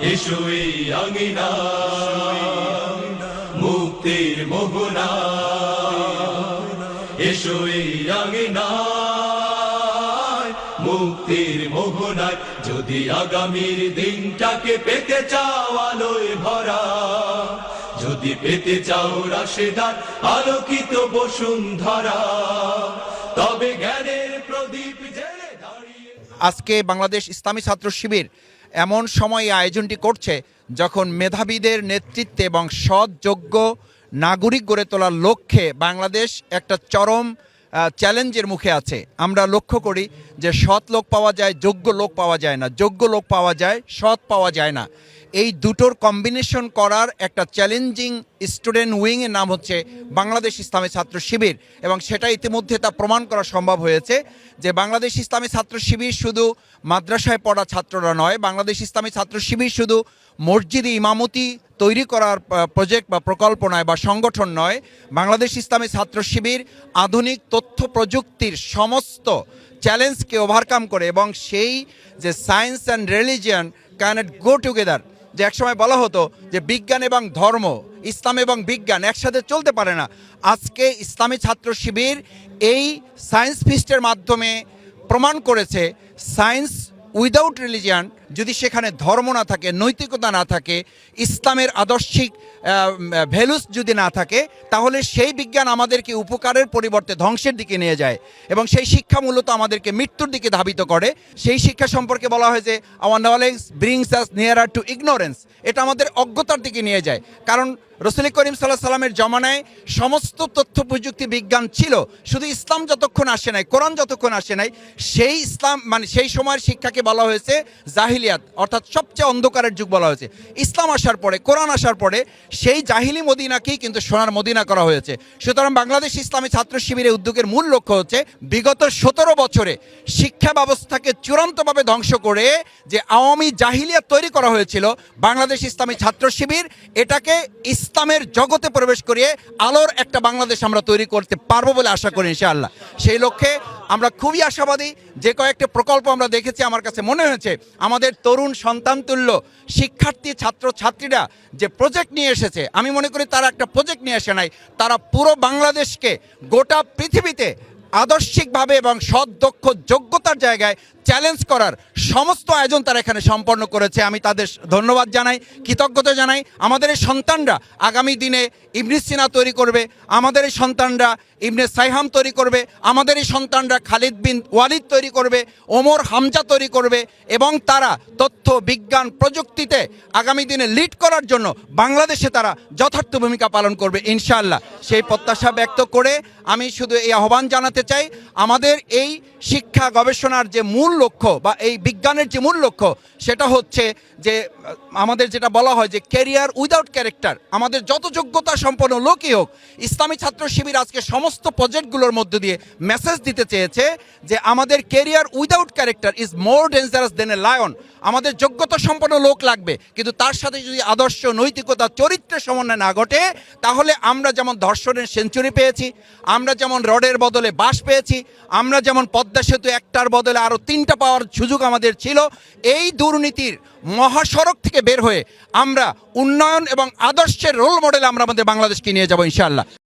এসো এই আঙিনা, মুক্তির মোহনা। এসো এই আঙিনা, মুক্তির মোহনায় যদি আগামীর দিনটাকে পেতে চাও আলোয় ভরা, যদি পেতে চাও রাশেদার আলোকিত বসুন্ধরা, তবে জ্ঞানের আজকে বাংলাদেশ ইসলামী ছাত্র শিবির এমন সময় আয়োজনটি করছে যখন মেধাবীদের নেতৃত্বে এবং সৎ যোগ্য নাগরিক গড়ে তোলার লক্ষ্যে বাংলাদেশ একটা চরম চ্যালেঞ্জের মুখে আছে। আমরা লক্ষ্য করি যে সৎ লোক পাওয়া যায়, যোগ্য লোক পাওয়া যায় না। যোগ্য লোক পাওয়া যায়, সৎ পাওয়া যায় না। এই দুটোর কম্বিনেশন করার একটা চ্যালেঞ্জিং স্টুডেন্ট উইংয়ের নাম হচ্ছে বাংলাদেশ ইসলামী ছাত্র শিবির। এবং সেটা ইতিমধ্যে তা প্রমাণ করা সম্ভব হয়েছে যে বাংলাদেশ ইসলামী ছাত্র শিবির শুধু মাদ্রাসায় পড়া ছাত্ররা নয়, বাংলাদেশ ইসলামী ছাত্র শিবির শুধু মসজিদে ইমামতি তৈরি করার প্রজেক্ট বা প্রকল্প নয় বা সংগঠন নয়, বাংলাদেশ ইসলামী ছাত্র শিবির আধুনিক তথ্য প্রযুক্তির সমস্ত চ্যালেঞ্জকে ওভারকাম করে এবং সেই যে science and religion cannot go together যে একসময় বলা হতো যে বিজ্ঞান এবং ধর্ম, ইসলাম এবং বিজ্ঞান একসাথে চলতে পারে না। আজকে ইসলামী ছাত্র শিবির এই সায়েন্স ফিস্টের মাধ্যমে প্রমাণ করেছে, সায়েন্স উইদাউট রিলিজিয়ান যদি সেখানে ধর্ম না থাকে, নৈতিকতা না থাকে, ইসলামের আদর্শিক ভ্যালুস যদি না থাকে, তাহলে সেই বিজ্ঞান আমাদেরকে উপকারের পরিবর্তে ধ্বংসের দিকে নিয়ে যায় এবং সেই শিক্ষা মূলত আমাদেরকে মৃত্যুর দিকে ধাবিত করে। সেই শিক্ষা সম্পর্কে বলা হয় যে our knowledge brings us near to ignorance এটা আমাদের অজ্ঞতার দিকে নিয়ে যায়। কারণ রসুল করিম সাল্লাহ সাল্লামের জমানায় সমস্ত তথ্য প্রযুক্তি বিজ্ঞান ছিল। শুধু ইসলাম যতক্ষণ আসে নাই, কোরআন যতক্ষণ আসে নাই, সেই ইসলাম মানে সেই সময়ের শিক্ষাকে বলা হয়েছে জাহিলিয়াত, অর্থাৎ সবচেয়ে অন্ধকারের যুগ বলা হয়েছে। ইসলাম আসার পরে, কোরআন আসার পরে সেই জাহিলি মদিনাকেই কিন্তু সোনার মদিনা করা হয়েছে। সুতরাং বাংলাদেশ ইসলামী ছাত্র শিবিরের উদ্যোগের মূল লক্ষ্য হচ্ছে বিগত সতেরো বছরে শিক্ষা ব্যবস্থাকে চূড়ান্তভাবে ধ্বংস করে যে আওয়ামী জাহিলিয়াত তৈরি করা হয়েছিল, বাংলাদেশ ইসলামী ছাত্র শিবির, এটাকে ইসলামের জগতে প্রবেশ করিয়ে আলোর একটা বাংলাদেশ আমরা তৈরি করতে পারব বলে আশা করি ইনশাআল্লাহ। সেই লক্ষ্যে আমরা খুবই আশাবাদী যে কয়েকটি প্রকল্প আমরা দেখেছি, আমার কাছে মনে হয়েছে, আমাদের তরুণ সন্তানতুল্য শিক্ষার্থী ছাত্র ছাত্রীরা যে প্রজেক্ট নিয়ে এসেছে, আমি মনে করি তারা একটা প্রজেক্ট নিয়ে এসে নাই, তারা পুরো বাংলাদেশকে গোটা পৃথিবীতে আদর্শিকভাবে এবং সৎ দক্ষ যোগ্যতার জায়গায় চ্যালেঞ্জ করার সমস্ত আয়োজন তারা এখানে সম্পন্ন করেছে। আমি তাদের ধন্যবাদ জানাই, কৃতজ্ঞতা জানাই। আমাদের এই সন্তানরা আগামী দিনে ইবনে সিনা তৈরি করবে, আমাদের এই সন্তানরা ইবনে সাইহাম তৈরি করবে, আমাদের এই সন্তানরা খালিদ বিন ওয়ালিদ তৈরি করবে, ওমর হামজা তৈরি করবে এবং তারা তথ্য, বিজ্ঞান, প্রযুক্তিতে আগামী দিনে লিড করার জন্য বাংলাদেশে তারা যথার্থ ভূমিকা পালন করবে ইনশাআল্লাহ। সেই প্রত্যাশা ব্যক্ত করে আমি শুধু এই আহ্বান জানাতে চাই, আমাদের এই শিক্ষা গবেষণার যে মূল লক্ষ্য বা এই বিজ্ঞানের যে মূল লক্ষ্য, সেটা হচ্ছে যে, আমাদের যেটা বলা হয় যে ক্যারিয়ার উইদাউট ক্যারেক্টার আমাদের যত যোগ্যতা সম্পন্ন লোকই হোক, ইসলামী ছাত্র শিবির আজকে সমস্ত প্রজেক্টগুলোর মধ্য দিয়ে মেসেজ দিতে চেয়েছে যে, আমাদের career without character is more dangerous than a lion আমাদের যোগ্যতা সম্পন্ন লোক লাগবে, কিন্তু তার সাথে যদি আদর্শ, নৈতিকতা, চরিত্রের সমন্বয় না ঘটে, তাহলে আমরা যেমন ধর্ষণের সেঞ্চুরি পেয়েছি, আমরা যেমন রডের বদলে বাঁশ পেয়েছি। আমরা যেমন পদ্মা সেতু একটার বদলে আরও তিনটা পাওয়ার সুযোগ আমাদের ছিল, এই দুর্নীতির মহাসড়ক থেকে বের হয়ে আমরা উন্নয়ন এবং আদর্শের রোল মডেল আমরা আমাদের বাংলাদেশকে নিয়ে যাব ইনশাআল্লাহ।